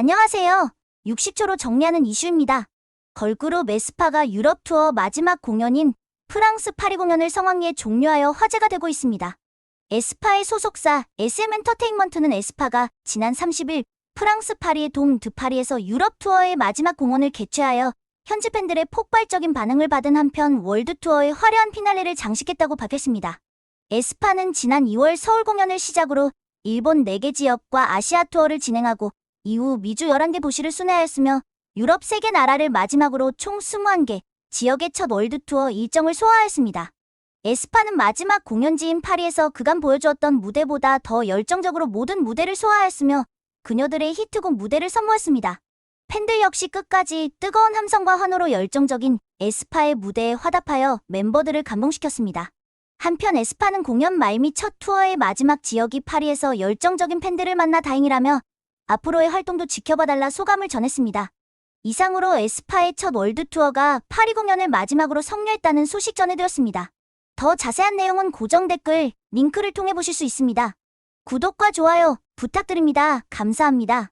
안녕하세요. 60초로 정리하는 이슈입니다. 걸그룹 에스파가 유럽 투어 마지막 공연인 프랑스 파리 공연을 성황리에 종료하여 화제가 되고 있습니다. 에스파의 소속사 SM 엔터테인먼트는 에스파가 지난 30일 프랑스 파리의 돔드 파리에서 유럽 투어의 마지막 공연을 개최하여 현지 팬들의 폭발적인 반응을 받은 한편 월드 투어의 화려한 피날레를 장식했다고 밝혔습니다. 에스파는 지난 2월 서울 공연을 시작으로 일본 4개 지역과 아시아 투어를 진행하고 이후 미주 11개 도시를 순회하였으며 유럽 3개 나라를 마지막으로 총 21개 지역의 첫 월드 투어 일정을 소화하였습니다. 에스파는 마지막 공연지인 파리에서 그간 보여주었던 무대보다 더 열정적으로 모든 무대를 소화하였으며 그녀들의 히트곡 무대를 선보였습니다. 팬들 역시 끝까지 뜨거운 함성과 환호로 열정적인 에스파의 무대에 화답하여 멤버들을 감동시켰습니다. 한편 에스파는 공연 말및첫 투어의 마지막 지역이 파리에서 열정적인 팬들을 만나 다행이라며 앞으로의 활동도 지켜봐달라 소감을 전했습니다. 이상으로 에스파의 첫 월드 투어가 파리 공연을 마지막으로 성료했다는 소식 전해드렸습니다. 더 자세한 내용은 고정 댓글, 링크를 통해 보실 수 있습니다. 구독과 좋아요 부탁드립니다. 감사합니다.